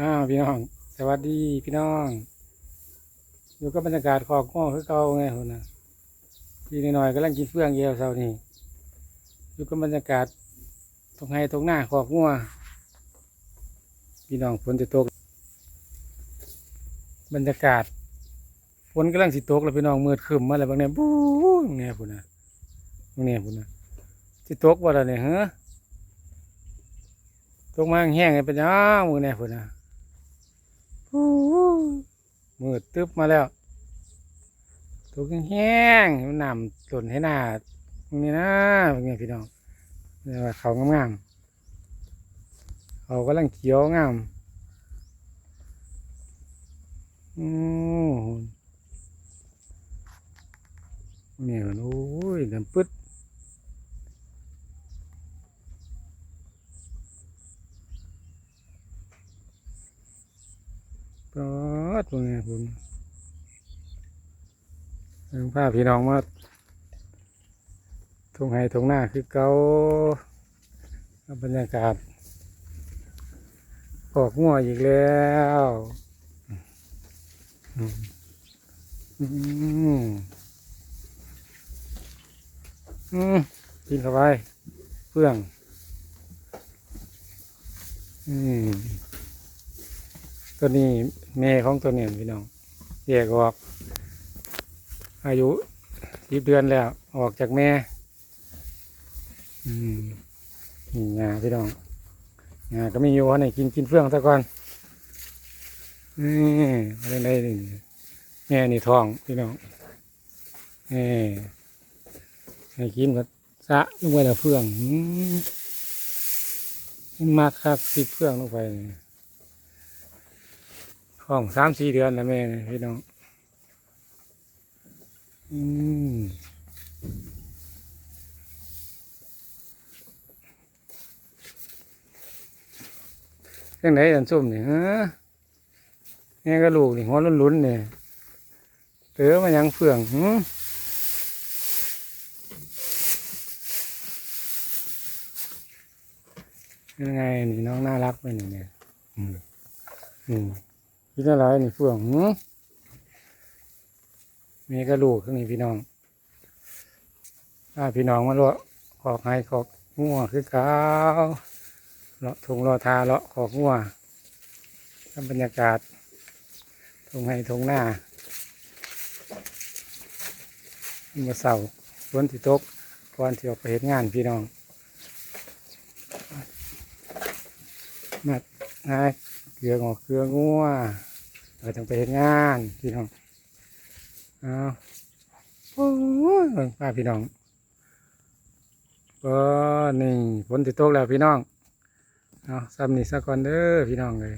อ้าวพี่น้อง สวัสดีพี่น้อง อยู่กับบรรยากาศขอกง้อคือเก่าไงคนน่ะพี่น้อยๆกำลังกินเฟื่องเยียวเช้านี้อยู่กับบรรยากาศตรงไห้ตรงหน้าขอกงัวพี่น้องฝนจะตก บรรยากาศฝนกำลังสิตกแล้วพี่น้องมืดครึ้มมาแล้วบางเนี่ยบู๊เนี่ยพุ่นน่ะบางเนี่ยพุ่นน่ะสิตกว่าแล้วเนี่ยเฮ้ตกมาแห้งๆเลยเป็นยังมือเนี่ยพุ่นน่ะ มืดตึ๊บมาแล้วตัวแห้งๆนนำหล่นให้หน้าตรงนี้นะเป็นไงพี่น้องนี่ว่าเขางามๆเขากำลังเขียวงามอืมนี่มันโอ้ยดำปึ๊ด ปอดเป็นไงคุณเรื่องผ้าพี่น้องมาทงไห้ทงหน้าคือเกาบรรยากาศออกงัวอีกแล้วอืมอืมอืมกินเข้าไปเพื่องอืมตัวนี้ แม่ของตัวนี้พี่น้องแยกออก อายุสิบเดือนแล้วออกจากแม่อืมนี่งาพี่น้องงาก็มีอยู่วันไหนกินกินเฟื่องซะก่อนนี่อะไรได้นี่แม่นี่ท้องพี่น้องนี่ให้กินก็สะลงไปแล้วเฟื่องอืมมันมากคักสิบเฟื่องลงไปนี่ ท้องสามสี่เดือนแล้วแม่พี่น้อง อืมเรื่องไหนอันส้มนี่ฮะแง่ก็ลูกนี่หัวลุ้นๆเนี่ยเต๋อมายังเฟื่องหืมยังไงนี่น้องน่ารักไปนี่เนี่ยอืมอืม คิดอะไรนี่เฟื่องหืมมีกระลูกข้างนี้พี่น้องถ้าพี่น้องมาเลาะขอกให้ขอกงัวคือเก้าวเลาะทงเลาะทาเลาะขอกงัวทำบรรยากาศทงให้ทงหน้าเมื่อเสาร์ฝนที่ตกก่อนที่ออกไปเห็นงานพี่น้องมาหา เกลืองอกเกลืองัวเราต้องไปเห็นงานพี่น้องเอาโอ้ยเบิ่งป้าพี่น้องก็นี่ฝนติดตกแล้วพี่น้องเอาซ้ำนี่สักก่อนเด้อพี่น้องเลย